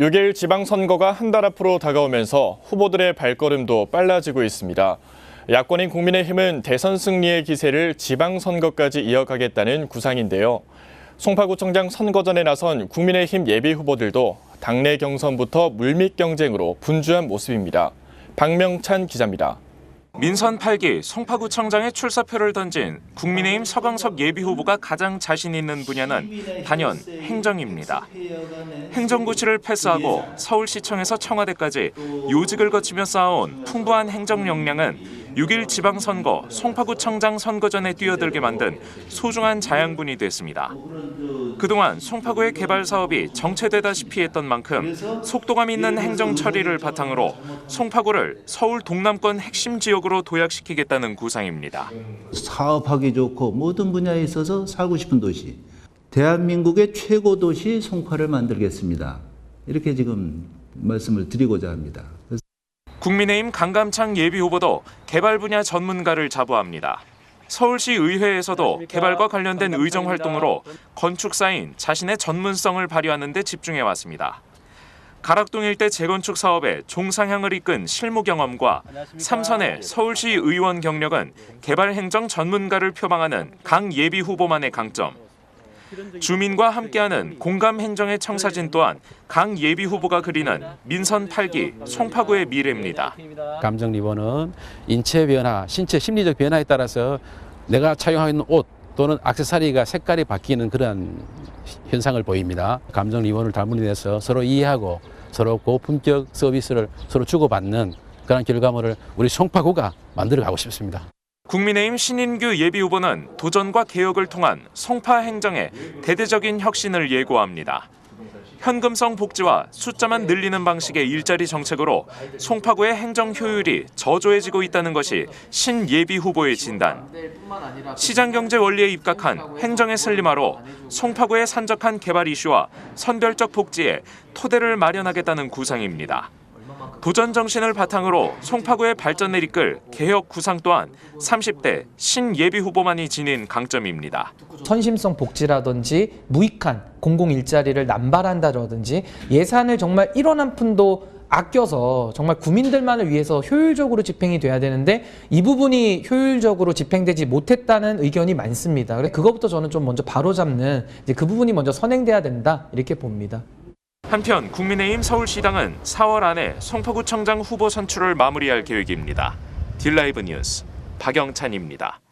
6일 지방선거가 한 달 앞으로 다가오면서 후보들의 발걸음도 빨라지고 있습니다. 야권인 국민의힘은 대선 승리의 기세를 지방선거까지 이어가겠다는 구상인데요. 송파구청장 선거전에 나선 국민의힘 예비 후보들도 당내 경선부터 물밑 경쟁으로 분주한 모습입니다. 박명찬 기자입니다. 민선 8기 송파구청장의 출사표를 던진 국민의힘 서광석 예비후보가 가장 자신 있는 분야는 단연 행정입니다. 행정고시를 패스하고 서울시청에서 청와대까지 요직을 거치며 쌓아온 풍부한 행정 역량은 6일 지방선거 송파구청장 선거전에 뛰어들게 만든 소중한 자양분이 됐습니다. 그동안 송파구의 개발 사업이 정체되다시피 했던 만큼 속도감 있는 행정 처리를 바탕으로 송파구를 서울 동남권 핵심 지역으로 도약시키겠다는 구상입니다. 사업하기 좋고 모든 분야에 있어서 살고 싶은 도시. 대한민국의 최고 도시 송파를 만들겠습니다. 이렇게 지금 말씀을 드리고자 합니다. 국민의힘 강감창 예비후보도 개발 분야 전문가를 자부합니다. 서울시 의회에서도 개발과 관련된 의정 활동으로 건축사인 자신의 전문성을 발휘하는 데 집중해 왔습니다. 가락동 일대 재건축 사업에 종상향을 이끈 실무 경험과 삼선의 서울시 의원 경력은 개발 행정 전문가를 표방하는 강 예비 후보만의 강점. 주민과 함께하는 공감 행정의 청사진 또한 강 예비 후보가 그리는 민선 8기 송파구의 미래입니다. 감정 리본은 인체 변화, 신체 심리적 변화에 따라서 내가 착용하고 있는 옷 또는 액세서리가 색깔이 바뀌는 그런 현상을 보입니다. 감정 리본을 달문해서 서로 이해하고 서로 고품격 서비스를 서로 주고받는 그런 결과물을 우리 송파구가 만들어 가고 싶습니다. 국민의힘 신인규 예비 후보는 도전과 개혁을 통한 송파 행정의 대대적인 혁신을 예고합니다. 현금성 복지와 숫자만 늘리는 방식의 일자리 정책으로 송파구의 행정 효율이 저조해지고 있다는 것이 신 예비 후보의 진단. 시장 경제 원리에 입각한 행정의 슬림화로 송파구의 산적한 개발 이슈와 선별적 복지에 토대를 마련하겠다는 구상입니다. 도전 정신을 바탕으로 송파구의 발전을 이끌 개혁 구상 또한 30대 신 예비 후보만이 지닌 강점입니다. 선심성 복지라든지 무익한 공공 일자리를 남발한다라든지 예산을 정말 1원 한 푼도 아껴서 정말 구민들만을 위해서 효율적으로 집행이 돼야 되는데 이 부분이 효율적으로 집행되지 못했다는 의견이 많습니다. 그래서 그것부터 저는 좀 먼저 바로잡는 이제 그 부분이 먼저 선행돼야 된다 이렇게 봅니다. 한편 국민의힘 서울시당은 4월 안에 송파구청장 후보 선출을 마무리할 계획입니다. 딜라이브 뉴스 박영찬입니다.